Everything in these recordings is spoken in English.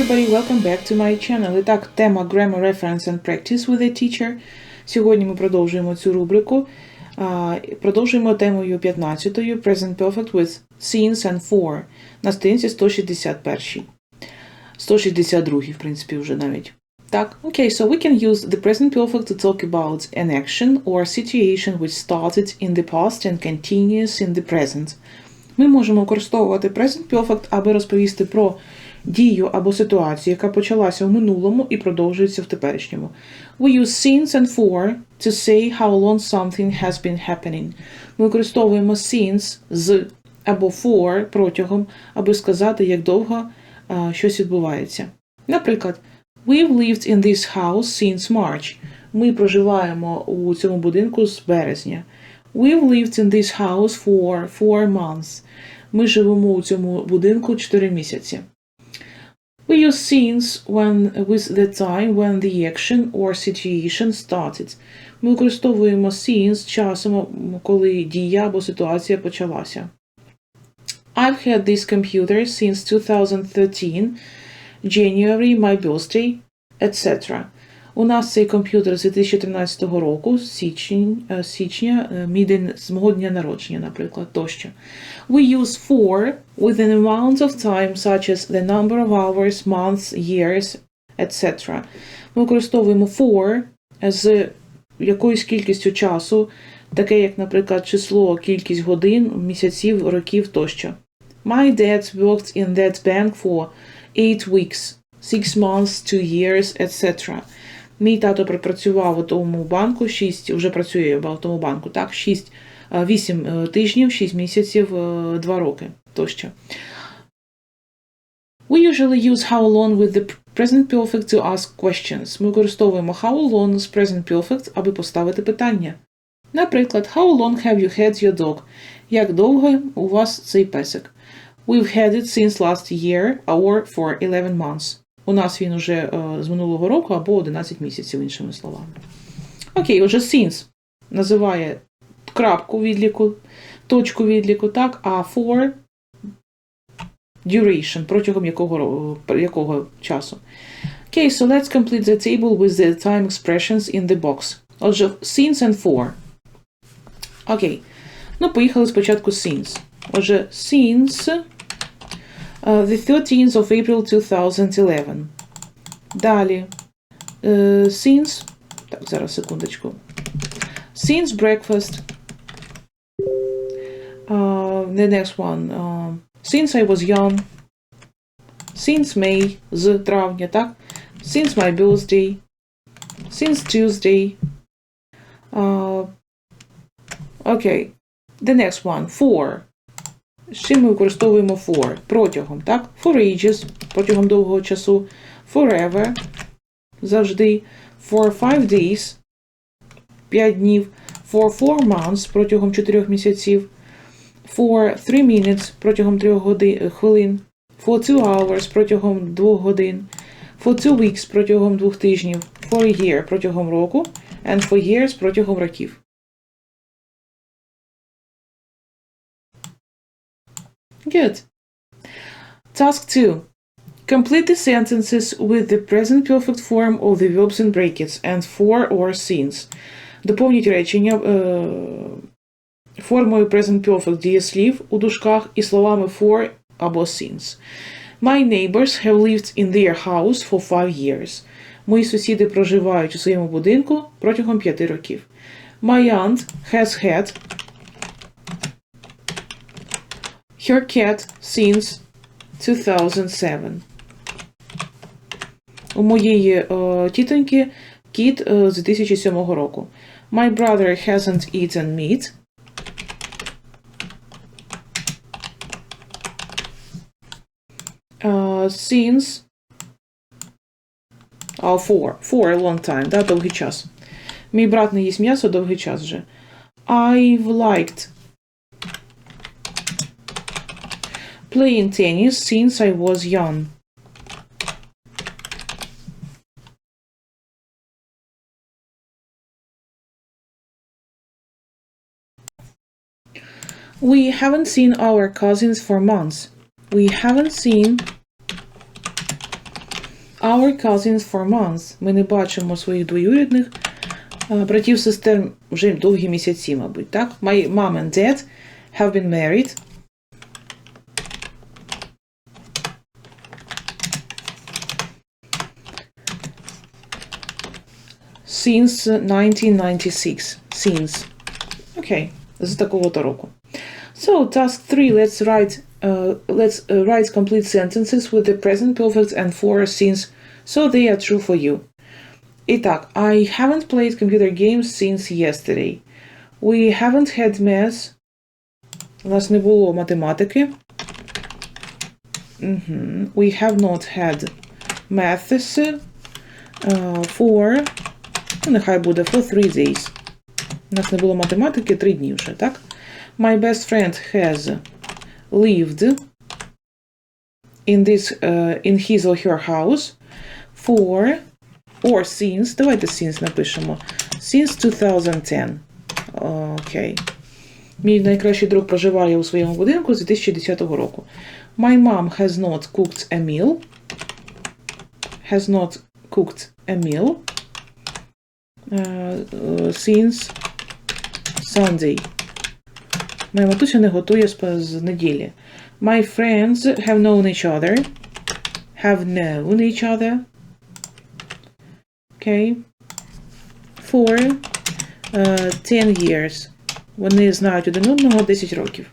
everybody, welcome back to my channel. І так, тема Grammar Reference and Practice with a Teacher. Сьогодні ми продовжуємо цю рубрику. Продовжуємо темою 15 Present Perfect with since and for на сторінці 161. 162, в принципі, вже навіть. Так, okay, so we can use the present perfect to talk about an action or situation which started in the past and continues in the present. Ми можемо використовувати present perfect, аби розповісти про дію або ситуацію, яка почалася в минулому і продовжується в теперішньому. We use since and for to say how long something has been happening. Ми використовуємо since з або for протягом, аби сказати, як довго а, щось відбувається. Наприклад, We've lived in this house since March. Ми проживаємо у цьому будинку з березня. We've lived in this house for four months. Ми живемо у цьому будинку 4 місяці. We use since when with the time when the action or situation started. Ми використовуємо since часом, коли дія або ситуація почалася. I've had this computer since 2013, January, my birthday, etc. У нас цей комп'ютер з 2013 року, січень, е, січня, е, мій день з мого дня народження, наприклад, тощо. We use for with an amount of time such as the number of hours, months, years, etc. Ми використовуємо for з якоюсь кількістю часу, таке як, наприклад, число, кількість годин, місяців, років тощо. My dad worked in that bank for 8 weeks, 6 months, 2 years, etc. Мій тато пропрацював у тому банку 6, вже працює в тому банку, так, 6, 8 тижнів, 6 місяців, 2 роки тощо. We usually use how long with the present perfect to ask questions. Ми використовуємо how long з present perfect, аби поставити питання. Наприклад, how long have you had your dog? Як довго у вас цей песик? We've had it since last year or for 11 months. У нас він уже е, з минулого року або 11 місяців, іншими словами. Окей, отже, since називає крапку відліку, точку відліку, так, а for duration, протягом якого, якого часу. Окей, so let's complete the table with the time expressions in the box. Отже, since and for. Окей. Ну, поїхали спочатку since. Отже, since the 13th of April 2011. Далі. Uh, since. Так, зараз секундочку. Since breakfast. Uh, the next one. Uh, since I was young. Since May. З травня, так? Since my birthday. Since Tuesday. Uh, okay. The next one. For. З чим ми використовуємо for? Протягом, так? For ages, протягом довгого часу. Forever. Завжди. For five days. 5 днів. For four months протягом 4 місяців. For 3 minutes протягом 3 годин, хвилин. For 2 hours протягом 2 годин. For 2 weeks протягом 2 тижнів. For a year протягом року. And for years протягом років. Good. Task 2. Complete the sentences with the present perfect form of the verbs in brackets and for or since. Доповніть речення е, формою present perfect дієслів у дужках і словами for або since. My neighbors have lived in their house for five years. Мої сусіди проживають у своєму будинку протягом п'яти років. My aunt has had her cat since 2007. У моєї е, тітоньки кіт е, з 2007 року. My brother hasn't eaten meat. Uh, since oh, for, for a long time, да, довгий час. Мій брат не їсть м'ясо довгий час вже. I've liked playing tennis since I was young. We haven't seen our cousins for months. We haven't seen our cousins for months. Ми не бачимо своїх двоюрідних е, братів сестер вже довгі місяці, мабуть. Так? My mom and dad have been married. Since 1996. Since. Окей. З такого-то року. So, task 3. Let's write uh, let's uh, write complete sentences with the present perfect and for since so they are true for you. Итак, I haven't played computer games since yesterday. We haven't had maths. У нас не було математики. Мгм. We have not had maths uh, for, ну, нехай буде for three days. У нас не було математики три дні вже, так? My best friend has lived in this uh, in his or her house for or since, давайте since напишемо. Since 2010. Окей. Мій найкращий друг проживає у своєму будинку з 2010 року. My mom has not cooked a meal. Has not cooked a meal uh, uh, since Sunday. Моя матуся не готує з, з неділі. My friends have known each other. Have known each other. Okay. For uh, 10 years. Вони знають один одного 10 років.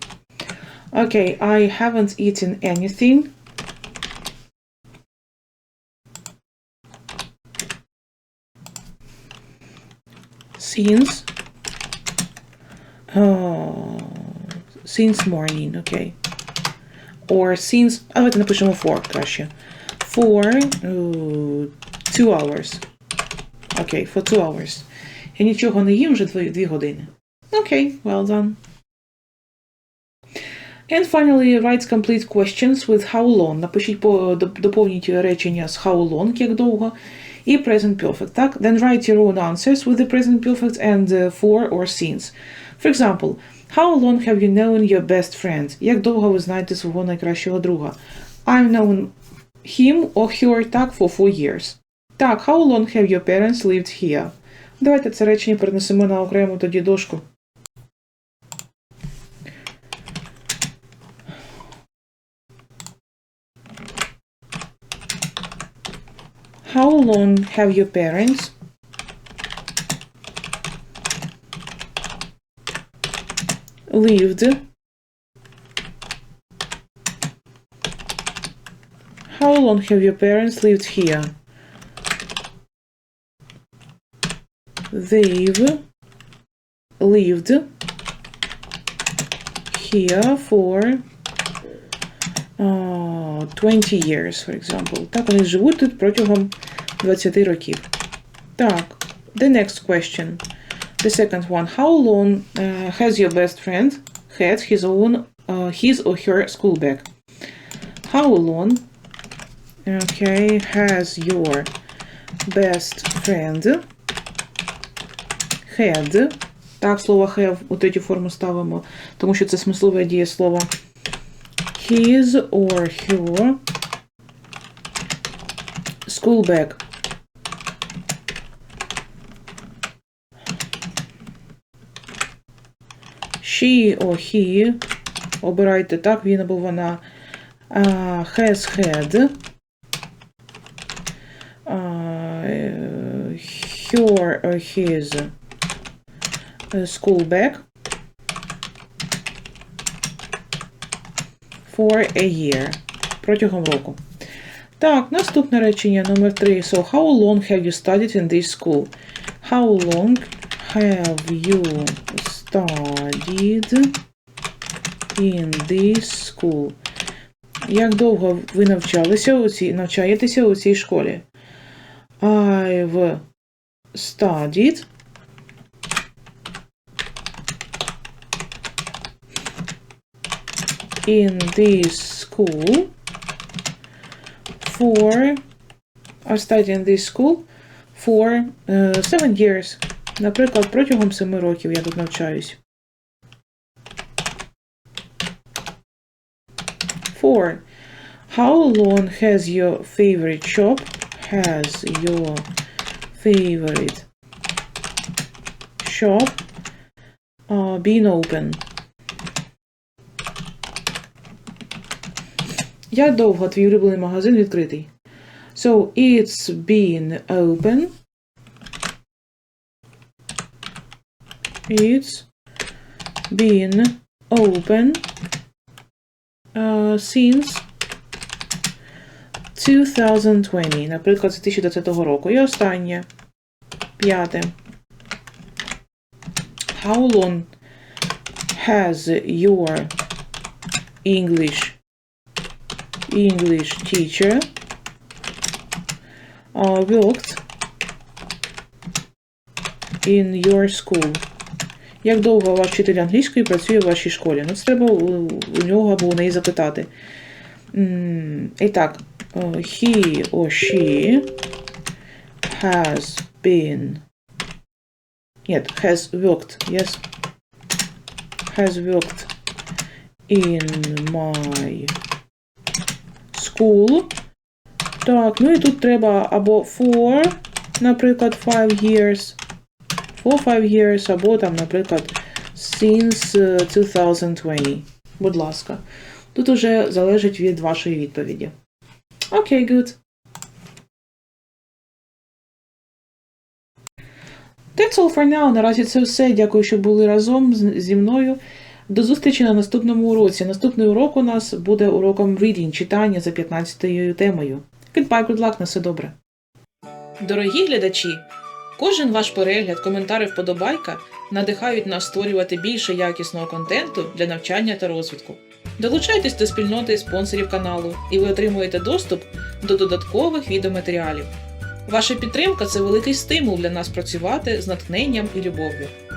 Okay, I haven't eaten anything. Since Oh, since morning, okay. Or since. А давайте напишемо for краще. For uh, two hours. Okay, for two hours. Я нічого не їм вже дві, дві години. Okay, well done. And finally, write complete questions with how long. Напишіть, по, доп- доповніть речення з how long, як довго, і present perfect, так? Then write your own answers with the present perfect and uh, for or since. For example, how long have you known your best friend? Як довго ви знаєте свого найкращого друга? I've known him or her, так, for four years. Так, how long have your parents lived here? Давайте це речення перенесемо на окрему тоді дошку. How long have your parents lived? How long have your parents lived here? They've lived here for 20 years, for example. Так, вони живуть тут протягом 20 років. Так, the next question. The second one. How long uh, has your best friend had his own, uh, his or her school bag? How long, okay, has your best friend had, так, слово have у третю форму ставимо, тому що це смислове дієслово. His or her school bag. She or he. Обирайте так, він або вона. Uh, has had. Uh, her or his uh, school bag For a year. Протягом року. Так, наступне речення номер 3. So, how long have you studied in this school? How long have you studied in this school? Як довго ви навчалися у цій, навчаєтеся у цій школі? I've studied in this school for I studied in this school for uh, seven years. Наприклад, протягом семи років я тут навчаюсь. Four. How long has your favorite shop has your favorite shop uh, been open? Як довго твій улюблений магазин відкритий? So, it's been open. It's been open uh, since 2020, наприклад, з 2020 року. І останнє. П'яте. How long has your English English teacher uh, worked in your school? Як довго ваш вчитель англійської працює в вашій школі? Ну, це треба у, нього або у неї запитати. І так, е, he or she has been. Нет, has worked, yes. Has worked in my school. Так, ну і тут треба або for, наприклад, five years. For five years, або там, наприклад, since е, 2020. Будь ласка. Тут уже залежить від вашої відповіді. Окей, good. That's all for now. Наразі це все. Дякую, що були разом зі мною. До зустрічі на наступному уроці. Наступний урок у нас буде уроком reading, читання за 15-ю темою. Goodbye, good luck, на все добре. Дорогі глядачі, кожен ваш перегляд, коментар і вподобайка надихають нас створювати більше якісного контенту для навчання та розвитку. Долучайтесь до спільноти спонсорів каналу, і ви отримуєте доступ до додаткових відеоматеріалів. Ваша підтримка це великий стимул для нас працювати з натхненням і любов'ю.